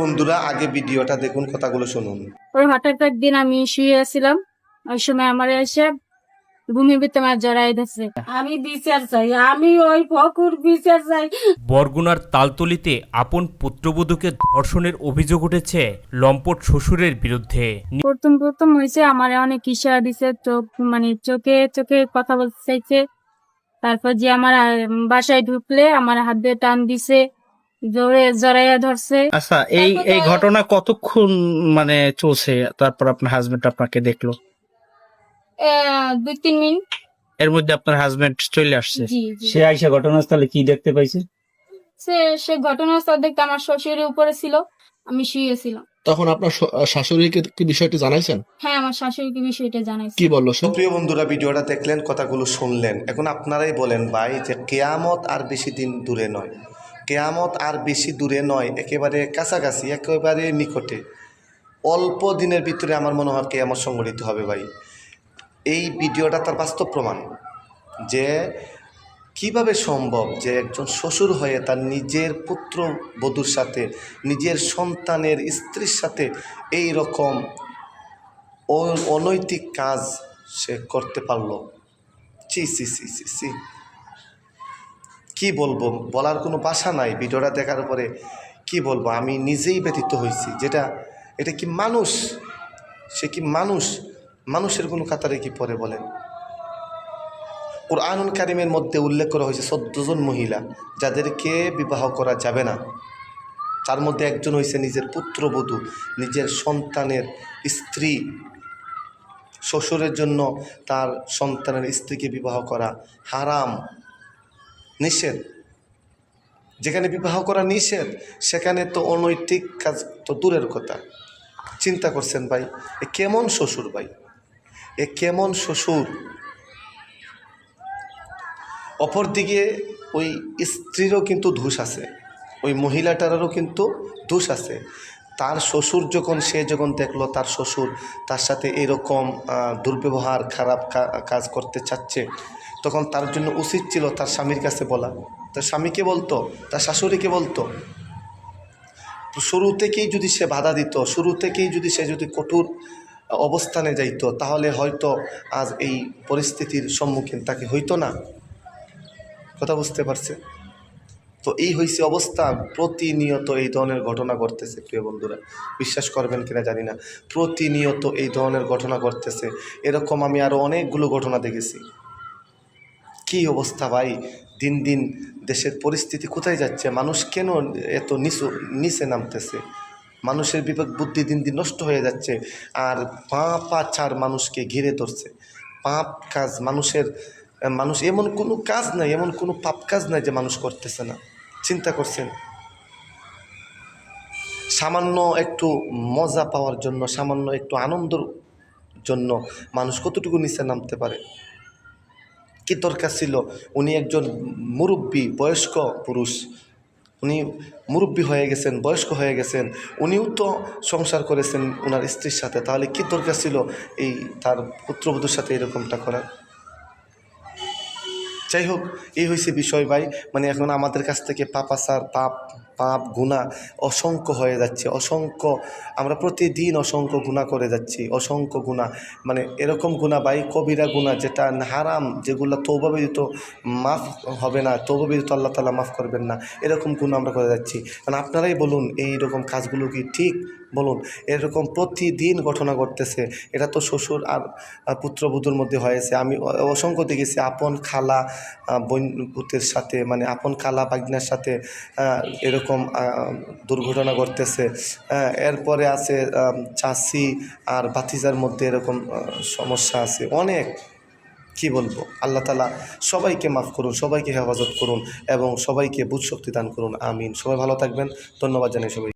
বন্ধুরা আগে ভিডিওটা দেখুন কথাগুলো শুনুন। ওই হঠাৎ একদিন আমি শুয়ে আছিলাম ওই সময় আমার এসে ভিতরে জড়াই ধরছে। আমি বিচার চাই আমি ওই ফকুর বিচার চাই। বরগুনার তালতলিতে আপন পুত্রবধূকে ধর্ষণের অভিযোগ উঠেছে লম্পট শ্বশুরের বিরুদ্ধে। প্রথম প্রথম হয়েছে আমার অনেক ইশারা দিছে চোখ মানে চোখে চোখে কথা বলতে চাইছে। তারপর যে আমার বাসায় ঢুকলে আমার হাত দিয়ে টান দিছে। জোরে জড়াইয়া ধরছে। আচ্ছা এই এই ঘটনা কতক্ষণ মানে চলছে? তারপর আপনার হাজবেন্ড আপনাকে দেখল? দুই তিন মিনিট। এর মধ্যে আপনার হাজবেন্ড চলে আসছে। সে আইসা ঘটনাস্থলে কি দেখতে পাইছে? সে সে ঘটনাস্থল দেখতে আমার শ্বশুরের উপরে ছিল আমি শুয়েছিলাম তখন আপনার শাশুড়িকে কি বিষয়টি জানাইছেন? হ্যাঁ আমার শাশুড়িকে বিষয়টা জানাইছি। কি বলল প্রিয় বন্ধুরা ভিডিওটা দেখলেন কথাগুলো শুনলেন। এখন আপনারাই বলেন ভাই যে কেয়ামত আর বেশি দিন দূরে নয়। কেয়ামত আর বেশি দূরে নয়, একেবারে কাছাকাছি, একেবারে নিকটে। অল্প দিনের ভিতরে আমার মনে হয় কেয়ামত সংগঠিত হবে ভাই। এই ভিডিওটা তার বাস্তব প্রমাণ যে কীভাবে সম্ভব যে একজন শ্বশুর হয়ে তার নিজের পুত্র বধূর সাথে, নিজের সন্তানের স্ত্রীর সাথে এই রকম অনৈতিক কাজ সে করতে পারল। চি সি সি সি সি কি বলব? বলার কোনো ভাষা নাই। ভিডিওটা দেখার পরে কি বলব? আমি নিজেই ব্যতীত হয়েছি। যেটা, এটা কি মানুষ? সে কি মানুষ? মানুষের কোনো কাতারে কি পরে বলেন? কোরআনুল কারিমের মধ্যে উল্লেখ করা হয়েছে চোদ্দজন মহিলা, যাদেরকে বিবাহ করা যাবে না। তার মধ্যে একজন হয়েছে নিজের পুত্রবধূ, নিজের সন্তানের স্ত্রী। শ্বশুরের জন্য তার সন্তানের স্ত্রীকে বিবাহ করা হারাম। নিষেধ। যেখানে বিবাহ করা নিষেধ, সেখানে তো অনৈতিক কাজ তো দূরের কথা। চিন্তা করছেন ভাই, এ কেমন শ্বশুর ভাই? এ কেমন শ্বশুর? অপরদিকে ওই স্ত্রীরও কিন্তু দোষ আছে, ওই মহিলাটারও কিন্তু দোষ আছে। তার শ্বশুর যখন, সে যখন দেখল তার শ্বশুর তার সাথে এরকম দুর্ব্যবহার, খারাপ কাজ করতে চাচ্ছে তখন তার জন্য উচিত ছিল তার স্বামীর কাছে বলা। তার স্বামীকে বলতো, তার শাশুড়িকে বলতো। শুরু থেকেই যদি সে বাধা দিত, শুরু থেকেই যদি সে যদি কঠোর অবস্থানে যাইতো, তাহলে হয়তো আজ এই পরিস্থিতির সম্মুখীন তাকে হইতো না। কথা বুঝতে পারছে? তো এই হয়েছে অবস্থা। প্রতিনিয়ত এই ধরনের ঘটনা ঘটতেছে, প্রিয় বন্ধুরা। বিশ্বাস করবেন কিনা জানি না। প্রতিনিয়ত এই ধরনের ঘটনা ঘটতেছে। এরকম আমি আরও অনেকগুলো ঘটনা দেখেছি। কি অবস্থা ভাই? দিন দিন দেশের পরিস্থিতি কোথায় যাচ্ছে? মানুষ কেন এত নিচু, নিচে নামতেছে? মানুষের বিবেক বুদ্ধি দিন দিন নষ্ট হয়ে যাচ্ছে আর পাপ আচার মানুষকে ঘিরে ধরছে। পাপ কাজ মানুষের, মানুষ এমন কোনো কাজ নাই, এমন কোনো পাপ কাজ নাই যে মানুষ করতেছে না। চিন্তা করছেন? সামান্য একটু মজা পাওয়ার জন্য, সামান্য একটু আনন্দর জন্য মানুষ কতটুকু নিচে নামতে পারে? কি দরকার ছিল? উনি একজন মুরব্বী, বয়স্ক পুরুষ। উনি মুরব্বী হয়ে গেছেন, বয়স্ক হয়ে গেছেন। উনিও তো সংসার করেছেন ওনার স্ত্রীর সাথে। তাহলে কি দরকার ছিল এই তার পুত্রবধূর সাথে এরকমটা করার? যাই হোক, এই হয়েছে বিষয় ভাই। মানে এখন আমাদের কাছ থেকে পাপাচার পাপ পাপ গুণা অসংখ্য হয়ে যাচ্ছে। অসংখ্য, আমরা প্রতিদিন অসংখ্য গুণা করে যাচ্ছি। অসংখ্য গুণা মানে এরকম গুণা বাই কবিরা গুণা যেটা হারাম, যেগুলো তৌবাবিদিত মাফ হবে না তৌবাবিদিত আল্লাহ তালা মাফ করবেন না, এরকম গুণা আমরা করে যাচ্ছি। কারণ আপনারাই বলুন, এই রকম কাজগুলো কি ঠিক বলুন, এরকম প্রতিদিন ঘটনা ঘটতেছে। এটা তো শ্বশুর আর পুত্রবধূর মধ্যে হয়েছে। আমি অসংখ্য দেখেছি আপন খালা পুতের সাথে মানে আপন খালা বাগনার সাথে এরকম দুর্ঘটনা ঘটতেছে। এরপরে আছে চাষি আর বাতিজার মধ্যে এরকম সমস্যা আছে। অনেক, কি বলব? আল্লাহ তালা সবাইকে মাফ করুন, সবাইকে হেফাজত করুন এবং সবাইকে বুঝ শক্তি দান করুন। আমিন। সবাই ভালো থাকবেন। ধন্যবাদ জানাই সবাই